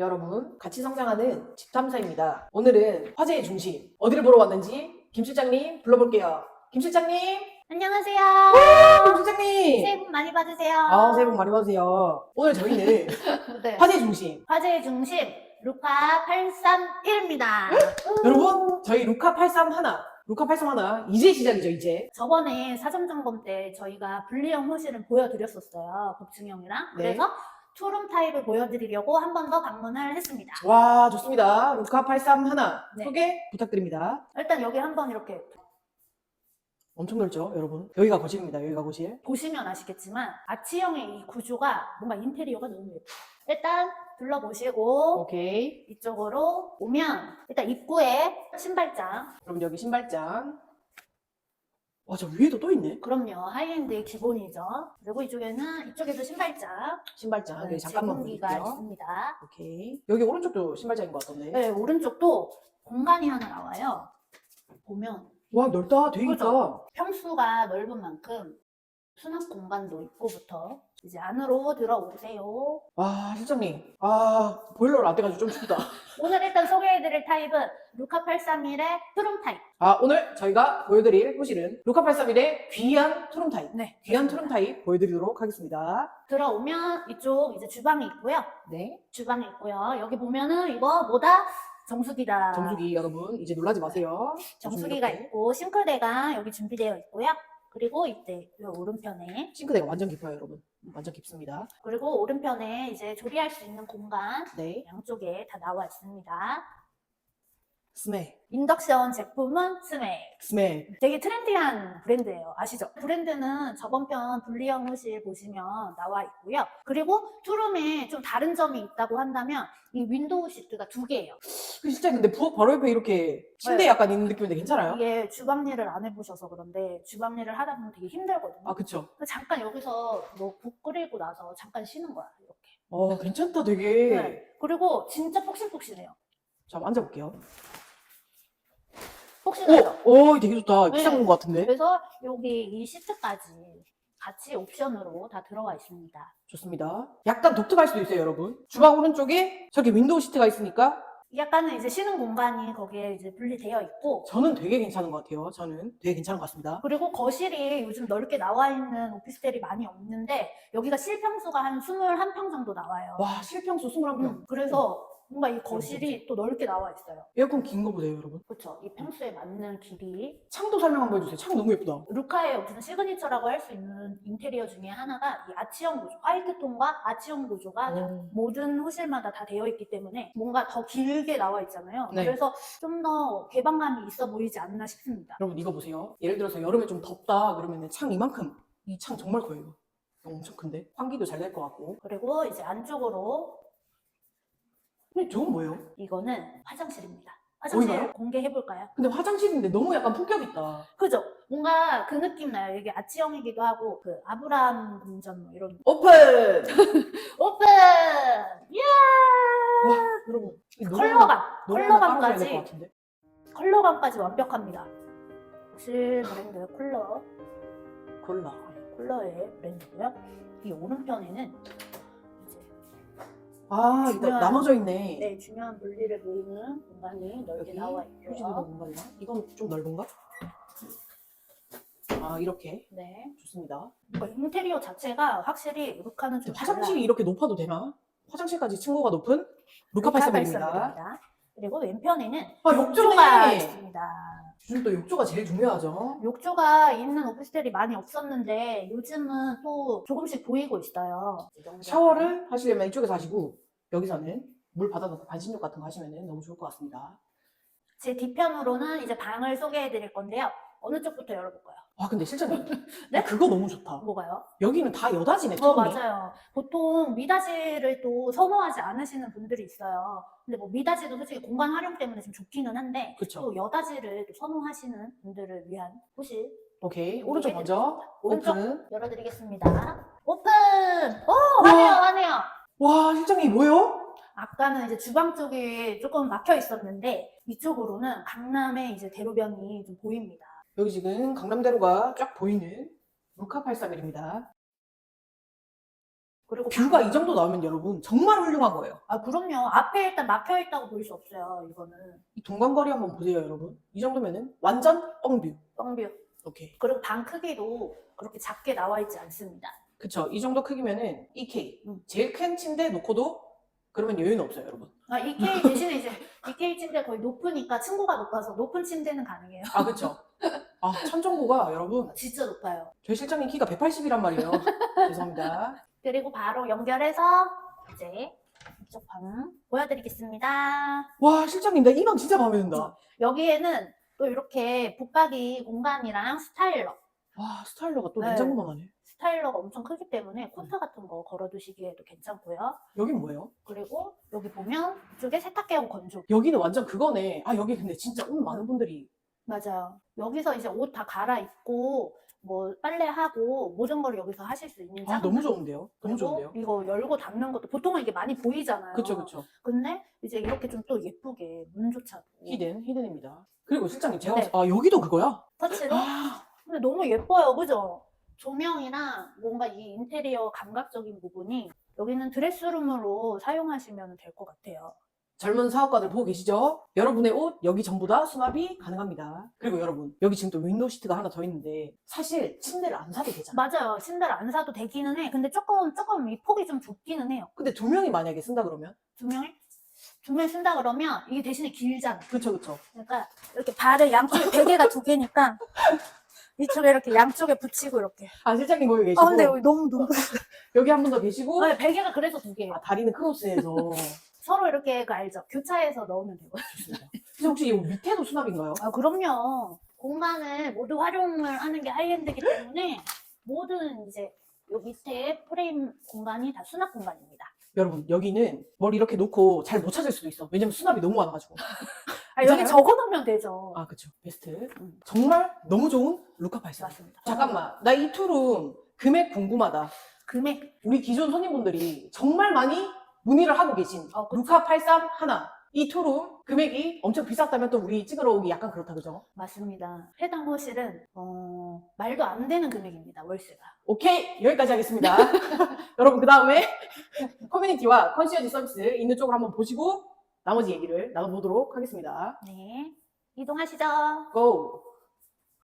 여러분, 같이 성장하는 집탐사입니다. 오늘은 화제의 중심, 어디를 보러 왔는지 김 실장님 불러볼게요. 김 실장님! 안녕하세요. 김 실장님! 새해 복 많이 받으세요. 아, 새해 복 많이 받으세요. 오늘 저희는 네. 화제의 중심. 화제의 중심 루카 831입니다. 여러분, 저희 루카 831, 루카 831, 이제 시작이죠, 이제. 저번에 사전 점검 때 저희가 분리형 호실을 보여드렸었어요. 복층형이랑. 네. 그래서 투룸 타입을 보여드리려고 한 번 더 방문을 했습니다. 와, 좋습니다. 루카 831 네. 소개 부탁드립니다. 일단 여기 한번 이렇게 엄청 넓죠, 여러분? 여기가 거실입니다, 여기가 거실. 보시면 아시겠지만 아치형의 이 구조가 뭔가 인테리어가 너무 예뻐요. 일단 둘러보시고 오케이. 이쪽으로 오면 일단 입구에 신발장 그럼 여기 신발장. 와, 저 위에도 또 있네. 그럼요. 하이엔드의 기본이죠. 그리고 이쪽에는 이쪽에도 신발장. 신발장. 네, 여기 잠깐만 제공기가. 있습니다. 오케이. 여기 오른쪽도 신발장인 것 같던데. 네, 오른쪽도 공간이 하나 나와요. 보면 와, 넓다. 되게 그죠? 넓다. 평수가 넓은 만큼 수납 공간도 입구부터 이제 안으로 들어오세요. 와, 실장님. 아, 보일러를 안 떼가지고 좀 춥다. 오늘 일단 소개해드릴 타입은 루카 831의 트룸 타입. 아, 오늘 저희가 보여드릴 호실은 루카 831의 귀한 투룸 타입. 네. 귀한 투룸 타입 보여드리도록 하겠습니다. 들어오면 이쪽 이제 주방이 있고요. 네. 주방이 있고요. 여기 보면은 이거 뭐다? 정수기다. 정수기 여러분, 이제 놀라지 마세요. 정수기가 이렇게. 있고 싱크대가 여기 준비되어 있고요. 그리고 이때 이 오른편에 싱크대가 완전 깊어요, 여러분. 완전 깊습니다. 그리고 오른편에 이제 조리할 수 있는 공간 네. 양쪽에 다 나와 있습니다. 스멜. 인덕션 제품은 스멜. 스멜. 되게 트렌디한 브랜드예요. 아시죠? 브랜드는 저번 편 분리형 호실 보시면 나와 있고요. 그리고 투룸에 좀 다른 점이 있다고 한다면 이 윈도우 시트가 두 개예요. 그 진짜 근데 부엌 바로 옆에 이렇게 침대 네. 약간 있는 느낌인데 괜찮아요? 이게 주방 일을 안 해보셔서 그런데 주방 일을 하다 보면 되게 힘들거든요. 아, 그쵸. 그래서 잠깐 여기서 뭐국 끓이고 나서 잠깐 쉬는 거야 이렇게. 어, 괜찮다, 되게. 네. 그리고 진짜 폭신폭신해요. 자, 한번 앉아볼게요. 폭신해요. 오, 오, 되게 좋다. 네. 비싼 건것 같은데. 그래서 여기 이 시트까지 같이 옵션으로 다 들어와 있습니다. 좋습니다. 약간 독특할 수도 있어요, 여러분. 주방 오른쪽에 저기 윈도우 시트가 있으니까 약간은 이제 쉬는 공간이 거기에 이제 분리되어 있고 저는 되게 괜찮은 것 같아요. 저는 되게 괜찮은 것 같습니다. 그리고 거실이 요즘 넓게 나와 있는 오피스텔이 많이 없는데 여기가 실평수가 한 21평 정도 나와요. 와, 실평수 21평. 음, 그래서 뭔가 이 거실이 또 넓게 나와 있어요. 에어컨 긴 거 보세요, 여러분. 그렇죠. 이 평수에 맞는 길이 창도 설명 한번 해주세요. 창 너무 예쁘다. 루카의 무슨 시그니처라고 할 수 있는 인테리어 중에 하나가 이 아치형 구조, 화이트 톤과 아치형 구조가 다. 모든 호실마다 다 되어 있기 때문에 뭔가 더 길게 나와 있잖아요. 네. 그래서 좀 더 개방감이 있어 보이지 않나 싶습니다. 여러분, 이거 보세요. 예를 들어서 여름에 좀 덥다 그러면 창 이만큼. 이 창 정말 커요. 엄청 큰데? 환기도 잘 될 것 같고. 그리고 이제 안쪽으로 근데 저건 뭐예요? 이거는 화장실입니다. 화장실 어디가요? 공개해 볼까요? 근데 화장실인데 너무 약간 품격 있다. 그죠? 뭔가 그 느낌 나요. 이게 아치형이기도 하고 그 아브라함 궁전 뭐 이런 오픈! 오픈! 이야! 와, 여러분. 이 컬러감, 컬러감까지 같은데? 컬러감까지 완벽합니다. 실 브랜드 쿨러 골라. 쿨러의 브랜드고요. 이 오른편에는 아, 이거 중요한- 나눠져 있네. 네, 중요한 분리를 보이는 공간이 넓게 여기 나와 휴지도 있고요. 공간이나? 이건 좀 넓은가? 아, 이렇게. 네, 좋습니다. 뭐 인테리어 자체가 확실히 루카는 좀 화장실이 달라요. 이렇게 높아도 되나? 화장실까지 층고가 높은 루카 루카 8 3입니다 발사입니다. 그리고 왼편에는 아, 욕조가. 있습니다. 요즘 또 욕조가 제일 중요하죠. 욕조가 있는 오피스텔이 많이 없었는데 요즘은 또 조금씩 보이고 있어요. 샤워를 하시려면 이쪽에서 하시고 여기서는 물 받아놓고 반신욕 같은 거 하시면 너무 좋을 것 같습니다. 제 뒤편으로는 이제 방을 소개해 드릴 건데요. 어느 쪽부터 열어볼까요? 와 근데 실장님 네? 그거 너무 좋다. 뭐가요? 여기는 다 여다지네 어, 톤이. 맞아요. 보통 미닫이를 또 선호하지 않으시는 분들이 있어요. 근데 뭐 미닫이도 솔직히 공간 활용 때문에 좀 좋기는 한데 그쵸. 또 여닫이를 또 선호하시는 분들을 위한 호실 오케이 오른쪽 먼저 오른쪽. 오픈. 열어드리겠습니다. 오픈! 오! 하네요, 하네요. 와 실장님 뭐요? 아까는 이제 주방 쪽이 조금 막혀 있었는데 이쪽으로는 강남의 이제 대로변이 좀 보입니다. 여기 지금 강남대로가 쫙 보이는 루카 831입니다. 그리고 뷰가 이 정도 나오면 여러분 정말 훌륭한 거예요. 아 그럼요. 앞에 일단 막혀 있다고 볼 수 없어요. 이거는 이 동광거리 한번 보세요, 여러분. 이 정도면은 완전 뻥뷰. 뻥뷰. 오케이. 그리고 방 크기도 그렇게 작게 나와 있지 않습니다. 그쵸. 이 정도 크기면은 EK. 음. 제일 큰 침대 놓고도 그러면 여유는 없어요, 여러분. 아, EK 대신에 이제 EK 침대 거의 높으니까 층고가 높아서 높은 침대는 가능해요. 아, 그쵸. 아, 천정고가 여러분. 진짜 높아요. 저희 실장님 키가 180이란 말이에요. 죄송합니다. 그리고 바로 연결해서 이제 이쪽 방 보여드리겠습니다. 와, 실장님, 나 이 방 진짜 마음에 든다. 여기에는 또 이렇게 붙박이 공간이랑 스타일러, 와, 스타일러가 또 네. 냉장고만 하네. 스타일러가 엄청 크기 때문에 콘트 같은 거 걸어두시기에도 괜찮고요. 여긴 뭐예요? 그리고 여기 보면 이쪽에 세탁기하고 건조. 여기는 완전 그거네. 아, 여기 근데 진짜 옷 많은 분들이. 맞아요. 여기서 이제 옷 다 갈아입고 뭐 빨래하고 모든 걸 여기서 하실 수 있는 아, 너무 좋은데요? 너무 좋은데요? 이거 열고 닫는 것도 보통은 이게 많이 보이잖아요. 그쵸, 그쵸. 근데 이제 이렇게 좀 또 예쁘게 문조차도 히든, 히든입니다. 그리고 실장님, 제가 네. 아, 여기도 그거야? 터치로 아, 근데 너무 예뻐요, 그죠? 조명이랑 뭔가 이 인테리어 감각적인 부분이 여기는 드레스룸으로 사용하시면 될 것 같아요. 젊은 사업가들 보고 계시죠? 여러분의 옷 여기 전부 다 수납이 가능합니다. 그리고 여러분 여기 지금 또 윈도우 시트가 하나 더 있는데 사실 침대를 안 사도 되잖아. 맞아요. 침대를 안 사도 되기는 해. 근데 조금 조금 이 폭이 좀 좁기는 해요. 근데 두 명이 만약에 쓴다 그러면 두 명이 두명 쓴다 그러면 이게 대신에 길잖아. 그쵸 그쵸. 그러니까 이렇게 발을 양쪽에 베개가 두 개니까 이쪽에 이렇게 양쪽에 붙이고 이렇게. 아 실장님 거기 계시고 아 근데 여기 너무 너무 여기 한 분 더 계시고 네, 베개가 그래서 두 개예요. 아, 다리는 크로스해서 서로 이렇게 그 알죠? 교차해서 넣으면 되고요. 좋습니다. 근데 혹시 이 밑에도 수납인가요? 아 그럼요. 공간을 모두 활용을 하는 게 하이엔드이기 때문에 모든 이제 요 밑에 프레임 공간이 다 수납 공간입니다. 여러분 여기는 뭘 이렇게 놓고 잘 못 찾을 수도 있어. 왜냐면 수납이 너무 많아가지고. 아, 여기 괜찮아요? 적어놓으면 되죠. 아 그쵸. 베스트. 음. 정말 너무 좋은 루카 발사. 맞습니다. 잠깐만 나 이 투룸 금액 궁금하다. 금액 우리 기존 손님분들이 정말 많이 문의를 하고 계신 어, 그쵸. 루카 83 하나 이 투룸 금액이 엄청 비쌌다면 또 우리 찍으러 오기 약간 그렇다 그죠? 맞습니다. 해당 호실은 어, 말도 안 되는 금액입니다. 월세가. 오케이 여기까지 하겠습니다. 여러분 그 다음에 커뮤니티와 컨시어지 서비스 있는 쪽으로 한번 보시고 나머지 얘기를 나눠보도록 하겠습니다. 네. 이동하시죠. 고!